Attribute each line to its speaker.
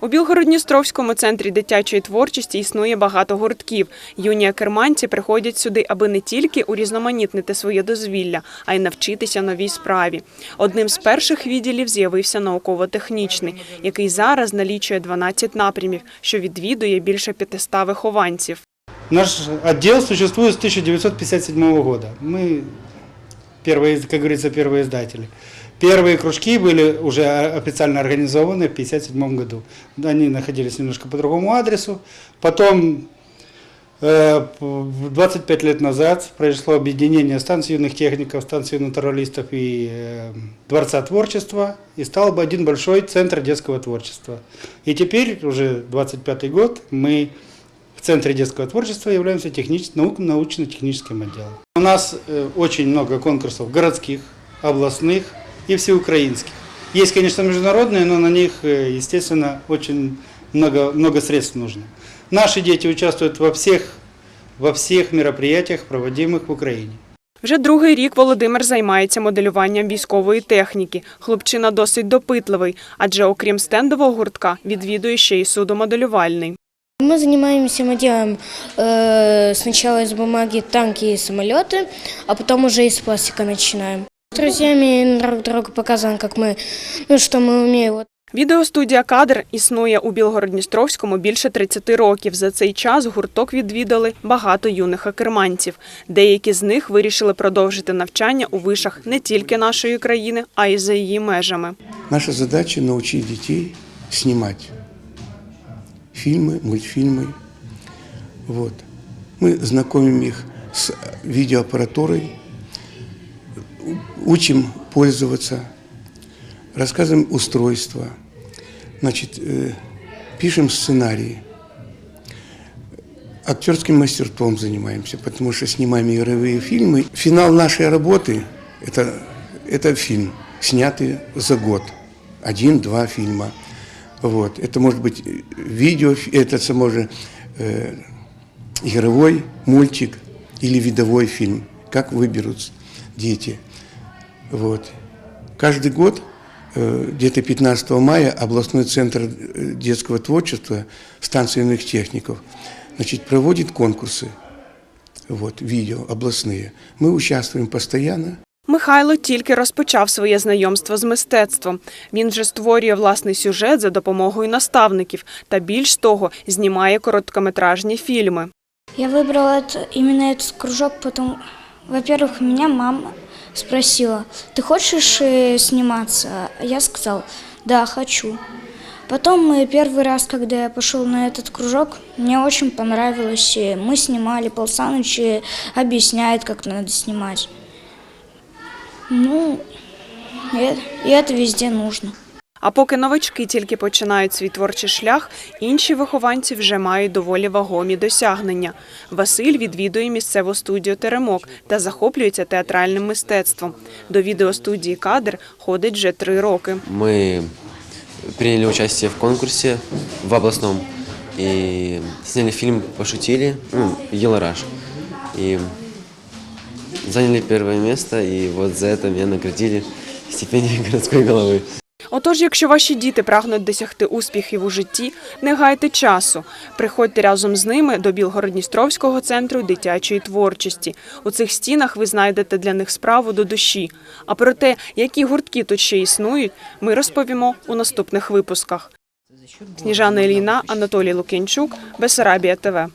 Speaker 1: У Білгородністровському центрі дитячої творчості існує багато гуртків. Юні акерманці приходять сюди, аби не тільки урізноманітнити своє дозвілля, а й навчитися новій справі. Одним з перших відділів з'явився науково-технічний, який зараз налічує 12 напрямів, що відвідує більше 500 вихованців.
Speaker 2: Наш отдел существует с 1957 года. Мы первые, как говорится, первые издатели. Первые кружки были уже официально организованы в 1957 году. Они находились немножко по другому адресу. Потом, э, в 25 лет назад, произошло объединение станции юных техников, станции натуралистов и э, Дворца творчества. И стал бы один большой центр детского творчества. И теперь, уже 25 год, мы в Центре детского творчества являемся технич... научно-техническим отделом. У нас э, очень много конкурсов городских, областных и всеукраинских. Есть, конечно, международные, но на них, э, естественно, очень много, много средств нужно. Наши дети участвуют во всех, во всех мероприятиях, проводимых в Украине.
Speaker 1: Вже другий рік Володимир займається моделюванням військової техніки. Хлопчина досить допитливий, адже окрім стендового гуртка відвідує ще й судомоделювальний.
Speaker 3: Мы занимаемся, мы делаем э, сначала из бумаги танки и самолеты, а потом уже из пластика начинаем. С друзьями друг другу показываем, как мы, ну, что мы умеем. Вот
Speaker 1: Відеостудія Кадр існує у Білгородністровському більше 30 років. За цей час гурток відвідали багато юних акерманців. Деякі з них вирішили продовжити навчання у вишах не тільки нашої країни, а й за її межами.
Speaker 4: Наша задача научить детей снимать фильмы, мультфильмы. Вот. Мы знакомим их с видеоаппаратурой, Учим пользоваться, рассказываем устройства, значит, э, пишем сценарии. Актерским мастерством занимаемся, потому что снимаем игровые фильмы. Финал нашей работы – это, это фильм, снятый за год. Один-два фильма. Вот. Это может быть видео, это может э, игровой мультик или видовой фильм, как выберут дети. Вот. Каждый год, э, где-то 15 мая, областной центр э, детского творчества, станция юных техников, значит, проводит конкурсы, вот, видео областные. Мы участвуем постоянно.
Speaker 1: Михайло тільки розпочав своє знайомство з мистецтвом. Він вже створює власний сюжет за допомогою наставників та більш того, знімає короткометражні фільми.
Speaker 5: Я выбрала это, именно этот кружок, потому, во-первых, меня мама спросила, ты хочешь э, сниматься? Я сказал, да, хочу. Потом мы первый раз, когда я пошел на этот кружок, мне очень понравилось. и Мы снимали, Пол Саныч э, объясняет, как надо снимать. Ну, и это везде нужно.
Speaker 1: А поки новачки тільки починають свій творчий шлях, інші вихованці вже мають доволі вагомі досягнення. Василь відвідує місцеву студію Теремок та захоплюється театральним мистецтвом. До відеостудії Кадр ходить вже три роки.
Speaker 6: Мы приняли участие в конкурсе в областном и сняли фильм «Пошутили», ну, «Елараш». И заняли первое место, и вот за это меня наградили стипендией городской головы.
Speaker 1: Отож, якщо ваші діти прагнуть досягти успіхів у житті, не гайте часу. Приходьте разом з ними до Білгородністровського центру дитячої творчості. У цих стінах ви знайдете для них справу до душі. А про те, які гуртки тут ще існують, ми розповімо у наступних випусках. Сніжана Іліна, Анатолій Лук'янчук, Бесарабія ТВ.